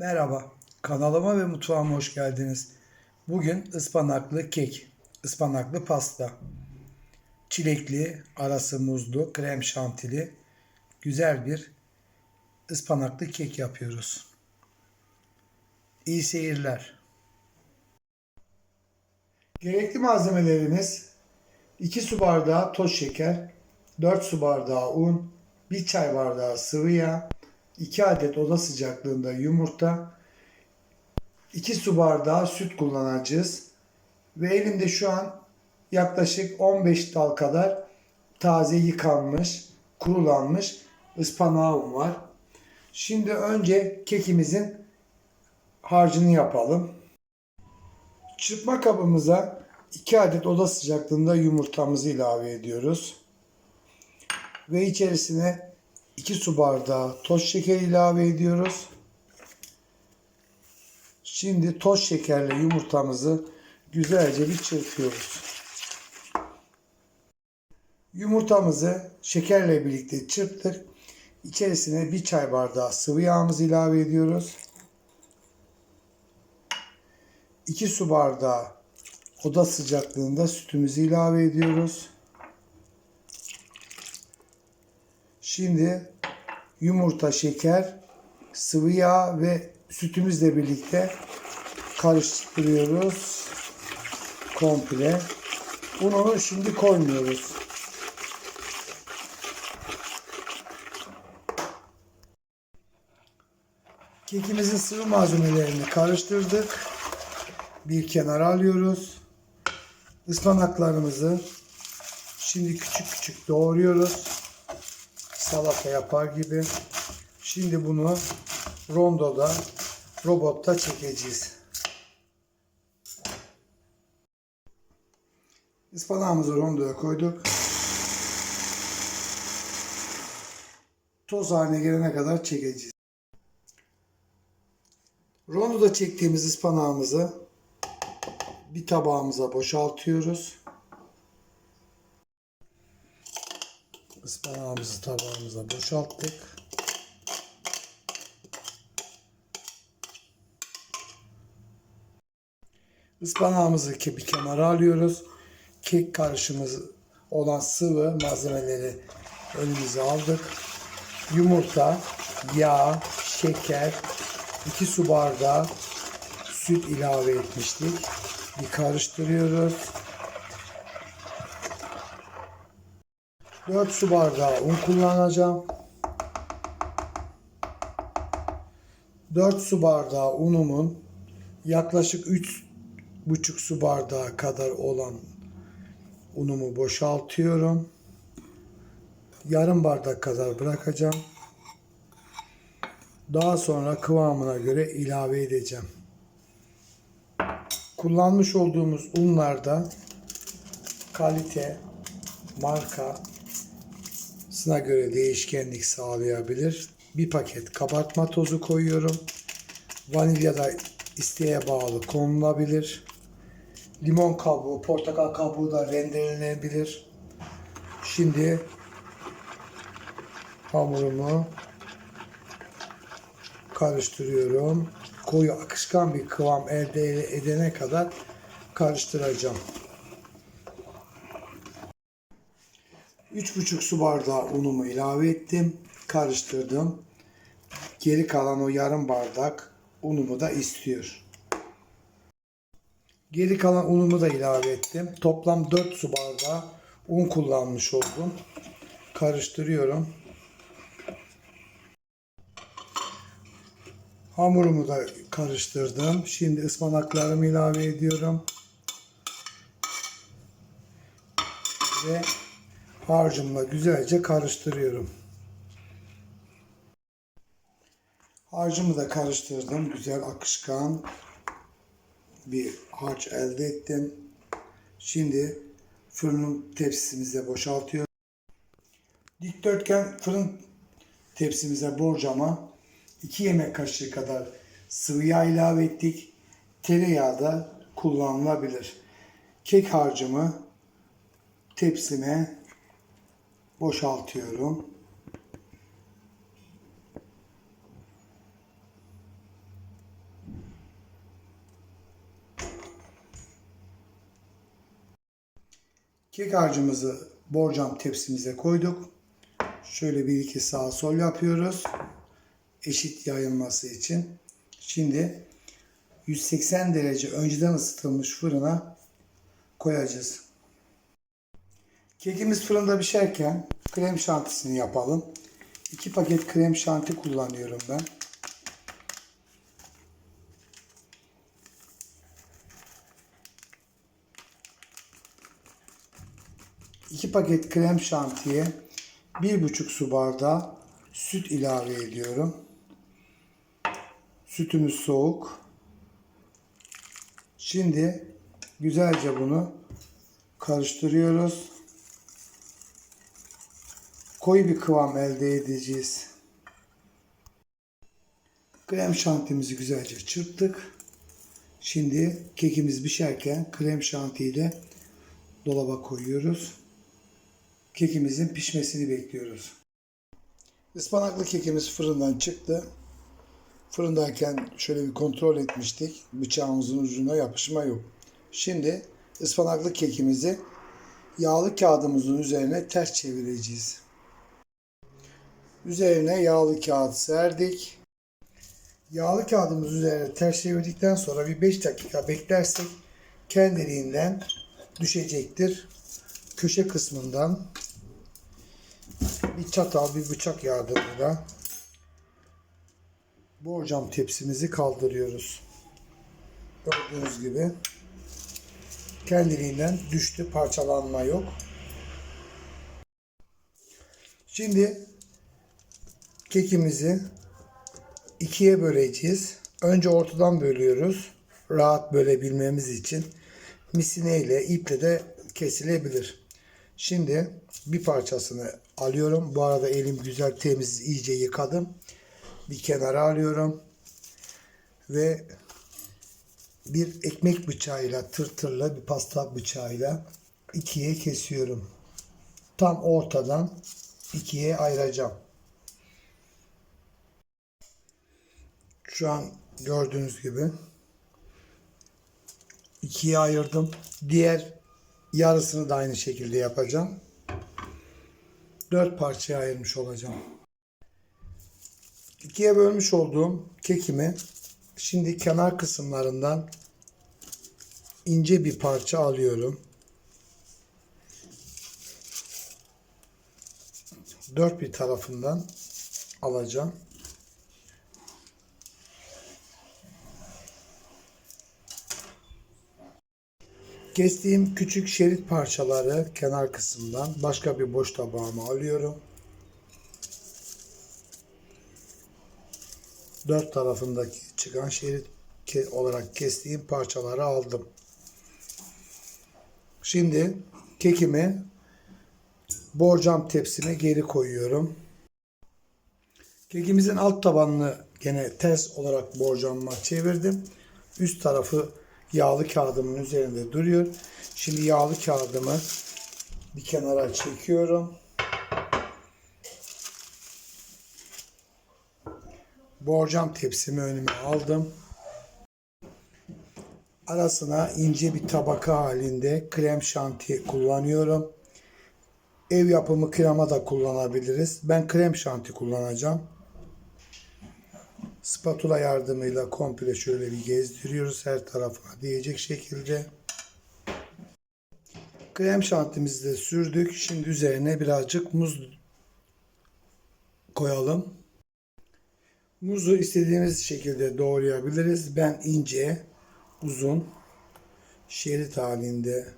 Merhaba, kanalıma ve mutfağıma hoş geldiniz. Bugün ıspanaklı kek, ıspanaklı pasta, çilekli, arası muzlu, krem şantili, güzel bir ıspanaklı kek yapıyoruz. İyi seyirler. Gerekli malzemelerimiz 2 su bardağı toz şeker, 4 su bardağı un, 1 çay bardağı sıvı yağ, 2 adet oda sıcaklığında yumurta, 2 su bardağı süt kullanacağız. Ve elimde şu an yaklaşık 15 dal kadar taze yıkanmış, kurulanmış ıspanağım var. Şimdi önce kekimizin harcını yapalım. Çırpma kabımıza 2 adet oda sıcaklığında yumurtamızı ilave ediyoruz. Ve içerisine 2 su bardağı toz şeker ilave ediyoruz. Şimdi toz şekerle yumurtamızı güzelce bir çırpıyoruz. Yumurtamızı şekerle birlikte çırptık. İçerisine bir çay bardağı sıvı yağımızı ilave ediyoruz. 2 su bardağı oda sıcaklığında sütümüzü ilave ediyoruz. Şimdi yumurta, şeker, sıvı yağ ve sütümüzle birlikte karıştırıyoruz komple. Unu şimdi koymuyoruz. Kekimizin sıvı malzemelerini karıştırdık. Bir kenara alıyoruz. Ispanaklarımızı şimdi küçük küçük doğruyoruz. Salata yapar gibi. Şimdi bunu rondoda, robotta çekeceğiz. Ispanağımızı rondoya koyduk. Toz haline gelene kadar çekeceğiz. Rondoda çektiğimiz ıspanağımızı bir tabağımıza boşaltıyoruz. Ispanağımızı tabağımıza boşalttık. Ispanağımızı bir kenara alıyoruz. Kek karışımız olan sıvı malzemeleri önümüze aldık. Yumurta, yağ, şeker, 2 su bardağı süt ilave etmiştik. Bir karıştırıyoruz. 4 su bardağı un kullanacağım. 4 su bardağı unumun yaklaşık 3,5 su bardağı kadar olan unumu boşaltıyorum. Yarım bardak kadar bırakacağım. Daha sonra kıvamına göre ilave edeceğim. Kullanmış olduğumuz unlarda kalite, marka, sına göre değişkenlik sağlayabilir. Bir paket kabartma tozu koyuyorum. Vanilya da isteğe bağlı konulabilir. Limon kabuğu, portakal kabuğu da rendelenebilir. Şimdi hamurumu karıştırıyorum. Koyu akışkan bir kıvam elde edene kadar karıştıracağım. 3,5 su bardağı unumu ilave ettim. Karıştırdım. Geri kalan o yarım bardak unumu da istiyor. Geri kalan unumu da ilave ettim. Toplam 4 su bardağı un kullanmış oldum. Karıştırıyorum. Hamurumu da karıştırdım. Şimdi ıspanaklarımı ilave ediyorum. Ve harcımla güzelce karıştırıyorum. Harcımı da karıştırdım. Güzel akışkan bir harç elde ettim. Şimdi fırın tepsimize boşaltıyorum. Dikdörtgen fırın tepsimize borcama 2 yemek kaşığı kadar sıvı yağ ilave ettik. Tereyağı da kullanılabilir. Kek harcımı tepsime boşaltıyorum. Kek harcımızı borcam tepsimize koyduk. Şöyle bir iki sağ sol yapıyoruz. Eşit yayılması için. Şimdi 180 derece önceden ısıtılmış fırına koyacağız. Kekimiz fırında pişerken krem şantisini yapalım. 2 paket krem şanti kullanıyorum ben. İki paket krem şantiye bir buçuk su bardağı süt ilave ediyorum. Sütümüz soğuk. Şimdi güzelce bunu karıştırıyoruz. Koyu bir kıvam elde edeceğiz. Krem şantimizi güzelce çırptık. Şimdi kekimiz pişerken krem şantiyi de dolaba koyuyoruz. Kekimizin pişmesini bekliyoruz. Ispanaklı kekimiz fırından çıktı. Fırındayken şöyle bir kontrol etmiştik. Bıçağımızın ucuna yapışma yok. Şimdi ıspanaklı kekimizi yağlı kağıdımızın üzerine ters çevireceğiz. Üzerine yağlı kağıt serdik. Yağlı kağıdımız üzerine ters çevirdikten sonra bir 5 dakika beklersek kendiliğinden düşecektir. Köşe kısmından bir çatal, bir bıçak yardımıyla borcam tepsimizi kaldırıyoruz. Gördüğünüz gibi kendiliğinden düştü, parçalanma yok. Şimdi kekimizi ikiye böleceğiz. Önce ortadan bölüyoruz. Rahat bölebilmemiz için. Misine ile iple de kesilebilir. Şimdi bir parçasını alıyorum. Bu arada elim güzel temiz iyice yıkadım. Bir kenara alıyorum. Ve bir ekmek bıçağıyla tırtırla bir pasta bıçağıyla ikiye kesiyorum. Tam ortadan ikiye ayıracağım. Şu an gördüğünüz gibi ikiye ayırdım. Diğer yarısını da aynı şekilde yapacağım. Dört parçaya ayırmış olacağım. İkiye bölmüş olduğum kekimi şimdi kenar kısımlarından ince bir parça alıyorum. Dört bir tarafından alacağım. Kestiğim küçük şerit parçaları kenar kısımdan başka bir boş tabağıma alıyorum. Dört tarafındaki çıkan şerit olarak kestiğim parçaları aldım. Şimdi kekimi borcam tepsime geri koyuyorum. Kekimizin alt tabanını gene ters olarak borcamıma çevirdim. Üst tarafı yağlı kağıdımın üzerinde duruyor. Şimdi yağlı kağıdımı bir kenara çekiyorum. Borcam tepsimi önüme aldım. Arasına ince bir tabaka halinde krem şanti kullanıyorum. Ev yapımı krema da kullanabiliriz. Ben krem şanti kullanacağım. Spatula yardımıyla komple şöyle bir gezdiriyoruz her tarafına diyecek şekilde. Krem şantimizi de sürdük. Şimdi üzerine birazcık muz koyalım. Muzu istediğimiz şekilde doğrayabiliriz. Ben ince, uzun, şerit halinde,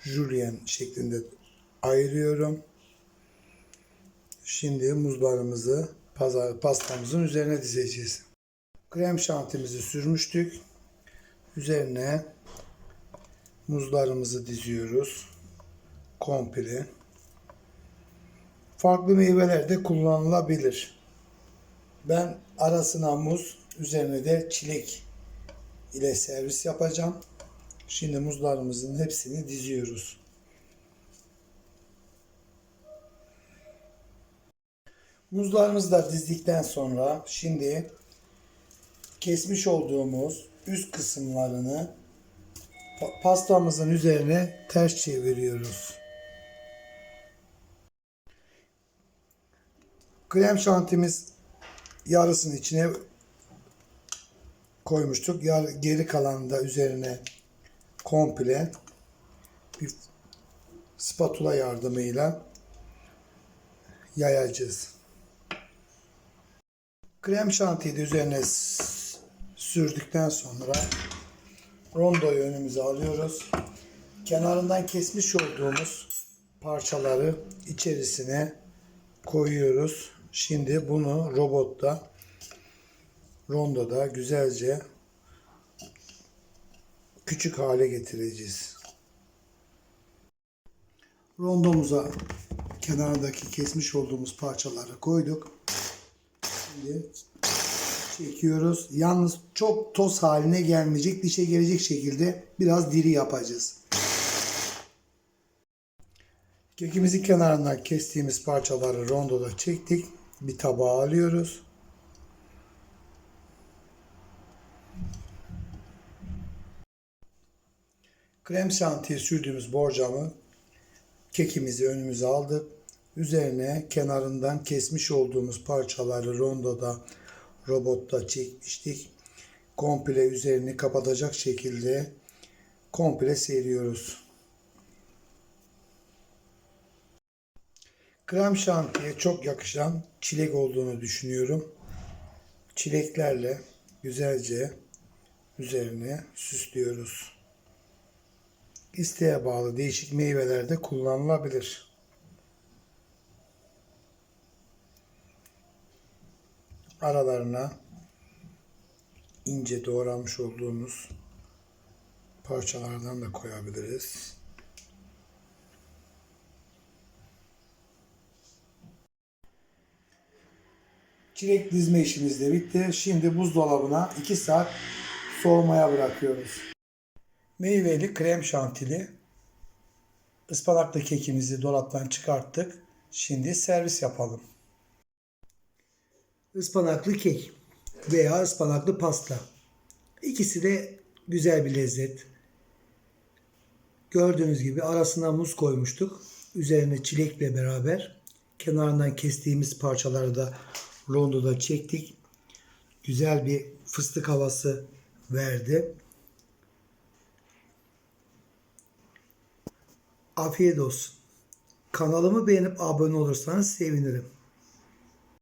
jülyen şeklinde ayırıyorum. Şimdi muzlarımızı pastamızın üzerine dizeceğiz. Krem şantimizi sürmüştük. Üzerine muzlarımızı diziyoruz. Komple. Farklı meyveler de kullanılabilir. Ben arasına muz, üzerine de çilek ile servis yapacağım. Şimdi muzlarımızın hepsini diziyoruz. Muzlarımızı da dizdikten sonra şimdi kesmiş olduğumuz üst kısımlarını Pa- Pastamızın üzerine ters çeviriyoruz. Krem şantimiz yarısını içine koymuştuk. Geri kalanını da üzerine komple bir spatula yardımıyla yayacağız. Krem şantiyi de üzerine sürdükten sonra rondoyu önümüze alıyoruz. Kenarından kesmiş olduğumuz parçaları içerisine koyuyoruz. Şimdi bunu robotta rondoda güzelce küçük hale getireceğiz. Rondomuza kenardaki kesmiş olduğumuz parçaları koyduk. Şimdi çekiyoruz. Yalnız çok toz haline gelmeyecek, dişe gelecek şekilde biraz diri yapacağız. Kekimizin kenarından kestiğimiz parçaları rondoda çektik. Bir tabağa alıyoruz. Krem şantiye sürdüğümüz borcamı kekimizi önümüze aldık. Üzerine kenarından kesmiş olduğumuz parçaları rondoda robotta çekmiştik. Komple üzerini kapatacak şekilde komple seriyoruz. Krem şantiye çok yakışan çilek olduğunu düşünüyorum. Çileklerle güzelce üzerine süslüyoruz. İsteğe bağlı değişik meyveler de kullanılabilir. Aralarına ince doğramış olduğumuz parçalardan da koyabiliriz. Çilek dizme işimiz de bitti. Şimdi buzdolabına 2 saat soğumaya bırakıyoruz. Meyveli krem şantili ıspanaklı kekimizi dolaptan çıkarttık. Şimdi servis yapalım. Ispanaklı kek veya ıspanaklı pasta. İkisi de güzel bir lezzet. Gördüğünüz gibi arasına muz koymuştuk. Üzerine çilekle beraber kenarından kestiğimiz parçaları da rondoda çektik. Güzel bir fıstık havası verdi. Afiyet olsun. Kanalımı beğenip abone olursanız sevinirim.